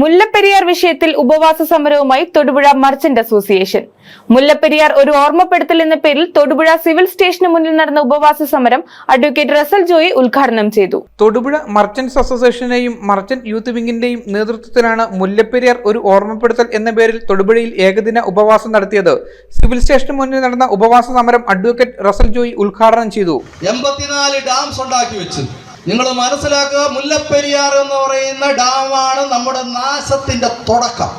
മുല്ലപ്പെരിയാർ വിഷയത്തിൽ ഉപവാസ സമരവുമായി തൊടുപുഴ മർച്ചന്റ് അസോസിയേഷൻ. മുല്ലപ്പെരിയാർ ഒരു ഓർമ്മപ്പെടുത്തൽ എന്ന പേരിൽ തൊടുപുഴ സിവിൽ സ്റ്റേഷന് മുന്നിൽ നടന്ന ഉപവാസ സമരം അഡ്വക്കേറ്റ് റസൽ ജോയി ഉദ്ഘാടനം ചെയ്തു. തൊടുപുഴ മർച്ചന്റ്സ് അസോസിയേഷനെയും മർച്ചന്റ് യൂത്ത് വിംഗിന്റെയും നേതൃത്വത്തിലാണ് മുല്ലപ്പെരിയാർ ഒരു ഓർമ്മപ്പെടുത്തൽ എന്ന പേരിൽ തൊടുപുഴയിൽ ഏകദിന ഉപവാസം നടത്തിയത്. സിവിൽ സ്റ്റേഷന് മുന്നിൽ നടന്ന ഉപവാസ സമരം അഡ്വക്കേറ്റ് റസൽ ജോയി ഉദ്ഘാടനം ചെയ്തു. എൺപത്തിനാല് ഡാംസ് ഉണ്ടാക്കി വെച്ചു. നിങ്ങൾ മനസ്സിലാക്കുക മുല്ലപ്പെരിയാർ എന്ന് പറയുന്ന ഡാമാണ് നമ്മുടെ നാശത്തിന്റെ തുടക്കം.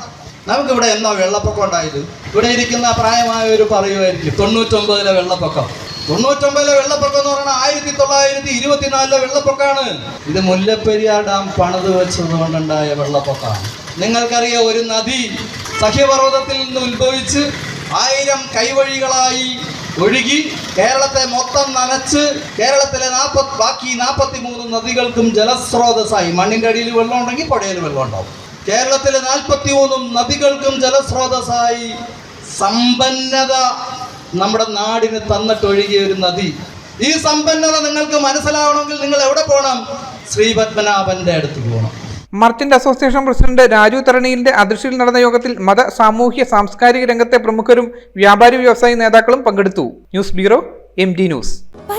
നമുക്കിവിടെ എന്നാ വെള്ളപ്പൊക്കം ഉണ്ടായത്? ഇവിടെ ഇരിക്കുന്ന പ്രായമായവർ പറയുമായിരിക്കും തൊണ്ണൂറ്റൊമ്പതിലെ വെള്ളപ്പൊക്കം. തൊണ്ണൂറ്റൊമ്പതിലെ വെള്ളപ്പൊക്കം എന്ന് പറഞ്ഞാൽ ആയിരത്തി തൊള്ളായിരത്തി ഇരുപത്തിനാലിലെ വെള്ളപ്പൊക്കമാണ് ഇത് മുല്ലപ്പെരിയാർ ഡാം പണിത് വെച്ചത് കൊണ്ടുണ്ടായ വെള്ളപ്പൊക്കമാണ്. നിങ്ങൾക്കറിയാം ഒരു നദി സഹ്യപർവതത്തിൽ നിന്ന് ഉത്ഭവിച്ച് ആയിരം കൈവഴികളായി ഒഴുകി കേരളത്തെ മൊത്തം നനച്ച് കേരളത്തിലെ നാൽപ്പത്തി ബാക്കി നാൽപ്പത്തി മൂന്ന് നദികൾക്കും ജലസ്രോതസ്സായി. മണ്ണിന്റെ അടിയിൽ വെള്ളം ഉണ്ടെങ്കിൽ പുഴയിൽ വെള്ളം ഉണ്ടാവും. കേരളത്തിലെ നാൽപ്പത്തി മൂന്നും നദികൾക്കും ജലസ്രോതസ്സായി. സമ്പന്നത നമ്മുടെ നാടിന് തന്നിട്ടൊഴുകിയ ഒരു നദി. ഈ സമ്പന്നത നിങ്ങൾക്ക് മനസ്സിലാവണമെങ്കിൽ നിങ്ങൾ എവിടെ പോകണം? ശ്രീപത്മനാഭന്റെ അടുത്ത് പോകണം. മർച്ചന്റ് അസോസിയേഷൻ പ്രസിഡന്റ് രാജു തരണിയിലിന്റെ അധ്യക്ഷതയിൽ നടന്ന യോഗത്തിൽ മത സാമൂഹ്യ സാംസ്കാരിക രംഗത്തെ പ്രമുഖരും വ്യാപാരി വ്യവസായി നേതാക്കളും പങ്കെടുത്തു. News bureau M news.